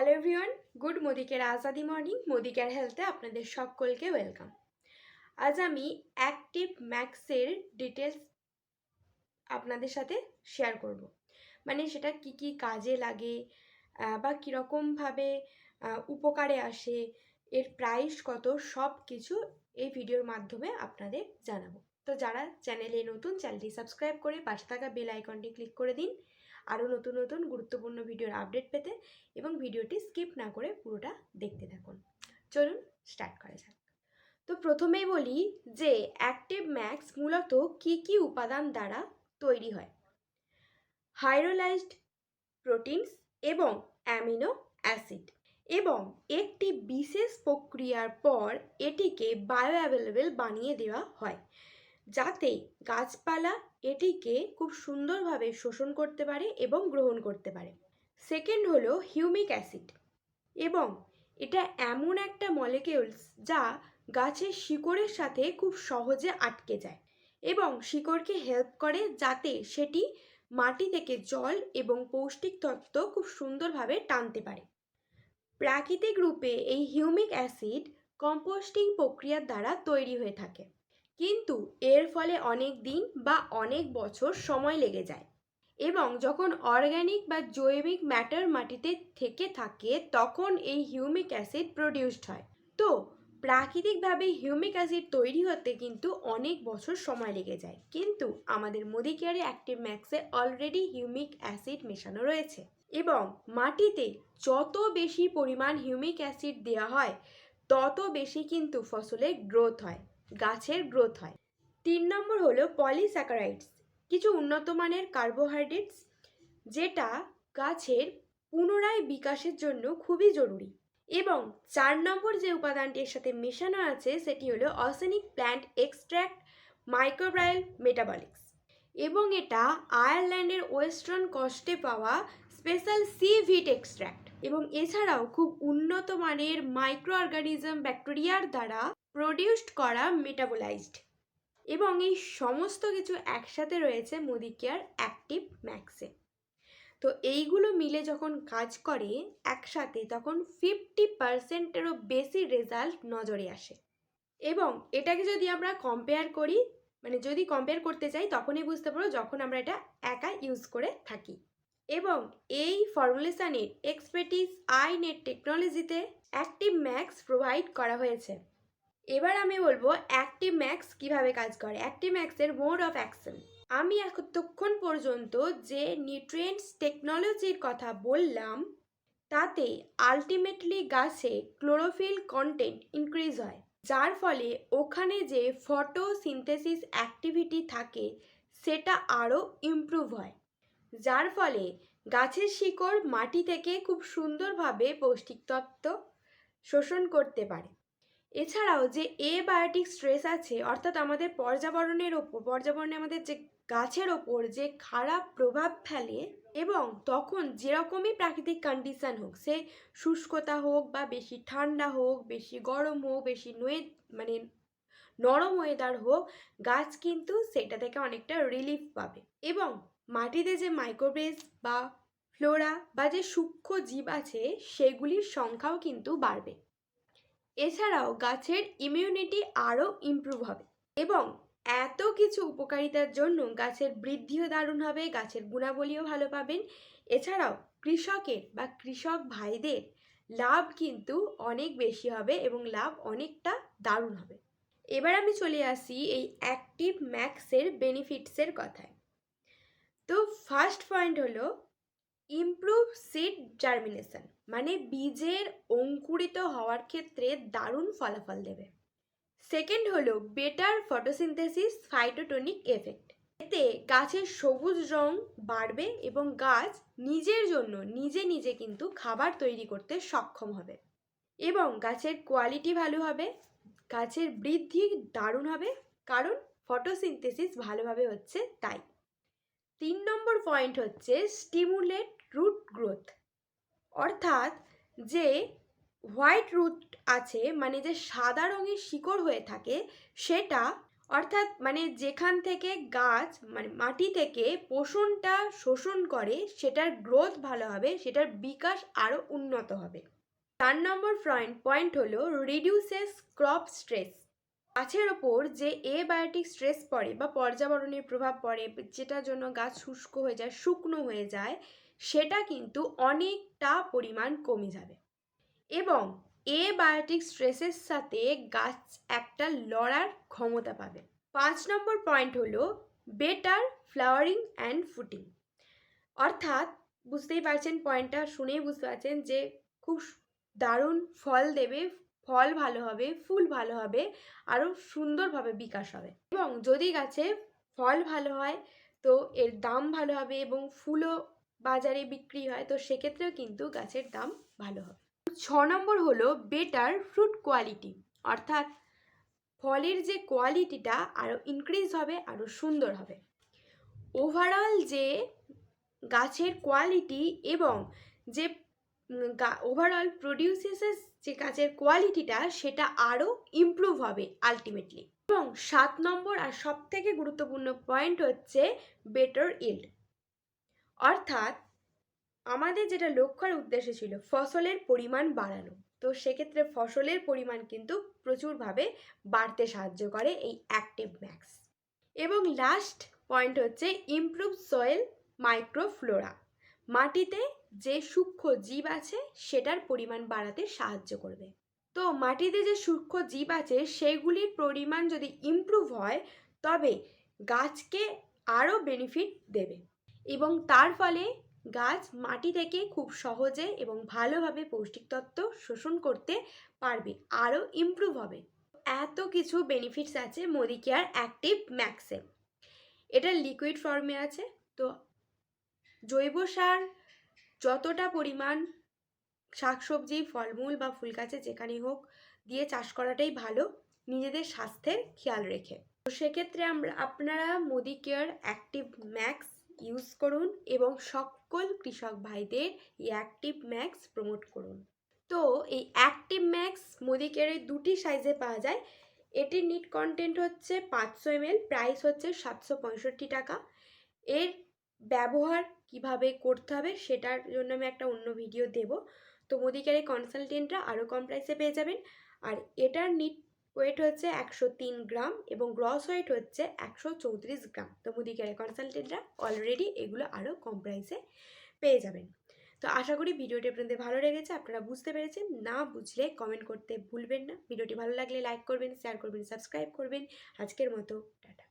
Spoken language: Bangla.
Hello everyone, good মোদিকের Azadi morning, মোদিকের হেলথে আপনাদের সকলকে ওয়েলকাম। আজ আমি অ্যাক্টিভ ম্যাক্সের ডিটেলস আপনাদের সাথে শেয়ার করব। মানে সেটা কি কি কাজে লাগে বা কীরকমভাবে উপকারে আসে, এর প্রাইস কত, সব কিছু এই ভিডিওর মাধ্যমে আপনাদের জানাব। তো যারা চ্যানেলে নতুন, চ্যানেলটি সাবস্ক্রাইব করে পাশে থাকা বেল আইকনটি ক্লিক করে দিন। আরও নতুন নতুন গুরুত্বপূর্ণ ভিডিওর আপডেট পেতে এবং ভিডিওটি স্কিপ না করে পুরোটা দেখতে থাকুন। চলুন স্টার্ট করা যাক। তো প্রথমেই বলি যে অ্যাক্টিভ ম্যাক্স মূলত কি কি উপাদান দ্বারা তৈরি হয়। হাইড্রোলাইজড প্রোটিনস এবং অ্যামিনো অ্যাসিড এবং একটি বিশেষ প্রক্রিয়ার পর এটিকে বায়ো অ্যাভেলেবেল বানিয়ে দেওয়া হয়, যাতে গাছপালা এটিকে খুব সুন্দরভাবে শোষণ করতে পারে এবং গ্রহণ করতে পারে। সেকেন্ড হলো হিউমিক অ্যাসিড এবং এটা এমন একটা মলিকিউলস যা গাছের শিকড়ের সাথে খুব সহজে আটকে যায় এবং শিকড়কে হেল্প করে যাতে সেটি মাটি থেকে জল এবং পৌষ্টিক তত্ত্ব খুব সুন্দরভাবে টানতে পারে। প্রাকৃতিক রূপে এই হিউমিক অ্যাসিড কম্পোস্টিং প্রক্রিয়ার দ্বারা তৈরি হয়ে থাকে। কিন্তু এর ফলে অনেক দিন বা অনেক বছর সময় লেগে যায়। এবং যখন অর্গ্যানিক বা জৈবিক ম্যাটার মাটিতে থেকে থাকে, তখন এই হিউমিক অ্যাসিড প্রডিউসড হয়। তো প্রাকৃতিকভাবে হিউমিক অ্যাসিড তৈরি হতে কিন্তু অনেক বছর সময় লেগে যায়। কিন্তু আমাদের মোদি কেয়ারে অ্যাক্টিভ ম্যাক্সে অলরেডি হিউমিক অ্যাসিড মেশানো রয়েছে। এবং মাটিতে যত বেশি পরিমাণ হিউমিক অ্যাসিড দেওয়া হয়, তত বেশি কিন্তু ফসলের গ্রোথ হয়। গাছের গ্রোথ হয়। তিন নম্বর হলো পলিস্যাকারাইডস, কিছু উন্নত মানের কার্বোহাইড্রেটস, যেটা গাছের পুনরায় বিকাশের জন্য খুবই জরুরি। এবং চার নম্বর যে উপাদানটি এর সাথে মেশানো আছে, সেটি হলো অসেনিক প্ল্যান্ট এক্সট্র্যাক্ট মাইক্রোব্রাইল মেটাবলিক্স। এবং এটা আয়ারল্যান্ডের ওয়েস্টার্ন কস্টে পাওয়া স্পেশাল সি ভিট এক্সট্র্যাক্ট। এবং এছাড়াও খুব উন্নত মানের মাইক্রো অর্গানিজম ব্যাকটেরিয়ার দ্বারা প্রডিউসড করা মেটাবোলাইজড এবং এই সমস্ত কিছু একসাথে রয়েছে মোদি কেয়ার অ্যাক্টিভ ম্যাক্সে তো এইগুলো মিলে যখন কাজ করে একসাথে, তখন ফিফটি পার্সেন্টেরও বেশি রেজাল্ট নজরে আসে। এবং এটাকে যদি আমরা কম্পেয়ার করি মানে যদি কম্পেয়ার করতে চাই, তখনই বুঝতে পারো যখন আমরা এটা একা ইউজ করে থাকি। এবং এই ফর্মুলেশনের এক্সপার্টিস আই নেট টেকনোলজিতে অ্যাক্টিভ ম্যাক্স প্রোভাইড করা হয়েছে। এবার আমি বলব অ্যাক্টিভ ম্যাক্স কীভাবে কাজ করে। অ্যাক্টিভ ম্যাক্সের মোড অফ অ্যাকশন আমি এতক্ষণ পর্যন্ত যে নিউট্রিয়েন্টস টেকনোলজির কথা বললাম, তাতে আলটিমেটলি গাছে ক্লোরোফিল কন্টেন্ট ইনক্রিজ হয়, যার ফলে ওখানে যে ফটো ফটোসিনথেসিস অ্যাক্টিভিটি থাকে, সেটা আরও ইমপ্রুভ হয়। যার ফলে গাছের শিকড় মাটি থেকে খুব সুন্দরভাবে পৌষ্টিক তত্ত্ব শোষণ করতে পারে। এছাড়াও যে এ বায়োটিক স্ট্রেস আছে, অর্থাৎ আমাদের পর্যাবরণের ওপর, পর্যাবরণে আমাদের যে গাছের ওপর যে খারাপ প্রভাব ফেলে এবং তখন যেরকমই প্রাকৃতিক কন্ডিশান হোক, সে শুষ্কতা হোক বা বেশি ঠান্ডা হোক, বেশি গরম হোক, বেশি নয়ে মানে নরম ওয়েদার হোক, গাছ কিন্তু সেটা থেকে অনেকটা রিলিফ পাবে। এবং মাটিতে যে মাইক্রোবেস বা ফ্লোরা বা যে সূক্ষ্ম জীব আছে, সেগুলির সংখ্যাও কিন্তু বাড়বে। এছাড়াও গাছের ইমিউনিটি আরও ইমপ্রুভ হবে। এবং এত কিছু উপকারিতার জন্য গাছের বৃদ্ধিও দারুণ হবে, গাছের গুণাবলীও ভালো পাবেন। এছাড়াও কৃষকের বা কৃষক ভাইদের লাভ কিন্তু অনেক বেশি হবে এবং লাভ অনেকটা দারুণ হবে। এবার আমি চলে আসি এই অ্যাক্টিভ ম্যাক্সের বেনিফিটসের কথায়। তো ফার্স্ট পয়েন্ট হলো ইমপ্রুভ সিড জার্মিনেশন মানে বীজের অঙ্কুরিত হওয়ার ক্ষেত্রে দারুণ ফলাফল দেবে। সেকেন্ড হলো বেটার ফটোসিনথেসিস ফাইটোটনিক এফেক্ট এতে গাছের সবুজ রং বাড়বে এবং গাছ নিজের জন্য নিজে নিজে কিন্তু খাবার তৈরি করতে সক্ষম হবে। এবং গাছের কোয়ালিটি ভালো হবে, গাছের বৃদ্ধি দারুণ হবে, কারণ ফটোসিনথেসিস ভালোভাবে হচ্ছে তাই। তিন নম্বর পয়েন্ট হচ্ছে স্টিমুলেট রুট গ্রোথ অর্থাৎ যে হোয়াইট রুট আছে মানে যে সাদা রঙের শিকড় হয়ে থাকে, সেটা, অর্থাৎ মানে যেখান থেকে গাছ মানে মাটি থেকে পোষণটা শোষণ করে, সেটার গ্রোথ ভালো হবে, সেটার বিকাশ আরও উন্নত হবে। চার নম্বর পয়েন্ট পয়েন্ট হলো রিডিউসেস ক্রপ স্ট্রেস গাছের ওপর যে এ বায়োটিক স্ট্রেস পড়ে বা পর্যাবরণের প্রভাব পড়ে, যেটার জন্য গাছ শুষ্ক হয়ে যায়, শুকনো হয়ে যায়, সেটা কিন্তু অনেকটা পরিমাণ কমে যাবে। এবং এ বায়োটিক স্ট্রেসের সাথে গাছ একটা লড়ার ক্ষমতা পাবে। পাঁচ নম্বর পয়েন্ট হলো বেটার ফ্লাওয়ারিং অ্যান্ড ফুটিং। অর্থাৎ বুঝতেই পারছেন পয়েন্টটা, শুনেই বুঝতে পারছেন যে খুব দারুণ ফল দেবে ফল ভালো হবে, ফুল ভালো হবে আরও সুন্দরভাবে বিকাশ হবে। এবং যদি গাছে ফল ভালো হয়, তো এর দাম ভালো হবে এবং ফুলও বাজারে বিক্রি হয়, তো সেক্ষেত্রেও কিন্তু গাছের দাম ভালো হবে। ছ নম্বর হলো বেটার ফ্রুট কোয়ালিটি। অর্থাৎ ফলের যে কোয়ালিটিটা আরও ইনক্রিজ হবে আরও সুন্দর হবে। ওভারঅল যে গাছের কোয়ালিটি এবং যে ওভারঅল প্রডিউসেসেস যে কাজের কোয়ালিটিটা সেটা আরও ইমপ্রুভ হবে আলটিমেটলি এবং সাত নম্বর আর সব থেকে গুরুত্বপূর্ণ পয়েন্ট হচ্ছে বেটার ইল্ড অর্থাৎ আমাদের যেটা লক্ষ্যের উদ্দেশ্য ছিল ফসলের পরিমাণ বাড়ানো। তো সেক্ষেত্রে ফসলের পরিমাণ কিন্তু প্রচুরভাবে বাড়তে সাহায্য করে এই অ্যাক্টিভ ম্যাক্স এবং লাস্ট পয়েন্ট হচ্ছে ইমপ্রুভ সয়েল মাইক্রোফ্লোরা মাটিতে যে সূক্ষ্ম জীব আছে, সেটার পরিমাণ বাড়াতে সাহায্য করবে। তো মাটিতে যে সূক্ষ্ম জীব আছে, সেগুলির পরিমাণ যদি ইমপ্রুভ হয়, তবে গাছকে আরও বেনিফিট দেবে এবং তার ফলে গাছ মাটি থেকে খুব সহজে এবং ভালোভাবে পৌষ্টিক তত্ত্ব শোষণ করতে পারবে, আরও ইমপ্রুভ হবে। এত কিছু বেনিফিটস আছে মোদি কেয়ার অ্যাক্টিভ ম্যাক্সে এটা লিকুইড ফর্মে আছে, তো জৈব সার যতটা পরিমাণ শাকসবজি, ফলমূল বা ফুল গাছে যেখানেই হোক দিয়ে চাষ করাটাই ভালো। নিজেদের স্বাস্থ্যের খেয়াল রেখে। তো সেক্ষেত্রে আমরা, আপনারা Modi care active max use করুন এবং সকল কৃষক ভাইদের এই অ্যাক্টিভ ম্যাক্স প্রমোট করুন। তো এই অ্যাক্টিভ ম্যাক্স মোদি কেয়ারের দুটি সাইজে পাওয়া যায়। এটির নিট কন্টেন্ট হচ্ছে পাঁচশো এমএল প্রাইস হচ্ছে সাতশো পঁয়ষট্টি টাকা। এর ব্যবহার কীভাবে করতে হবে সেটার জন্য আমি একটা অন্য ভিডিও দেব। তো মোদিকারের কনসালটেন্টরা আরও কম প্রাইসে পেয়ে যাবেন। আর এটার নিট ওয়েট হচ্ছে একশো তিন গ্রাম এবং গ্রস ওয়েট হচ্ছে একশো চৌত্রিশ গ্রাম। তো মুদিকেয়ারের কনসালটেন্টরা অলরেডি এগুলো আরও কম প্রাইসে পেয়ে যাবেন। তো আশা করি ভিডিওটি আপনাদের ভালো লেগেছে, আপনারা বুঝতে পেরেছেন। না বুঝলে কমেন্ট করতে ভুলবেন না। ভিডিওটি ভালো লাগলে লাইক করবেন শেয়ার করবেন সাবস্ক্রাইব করবেন। আজকের মতো, টাটা।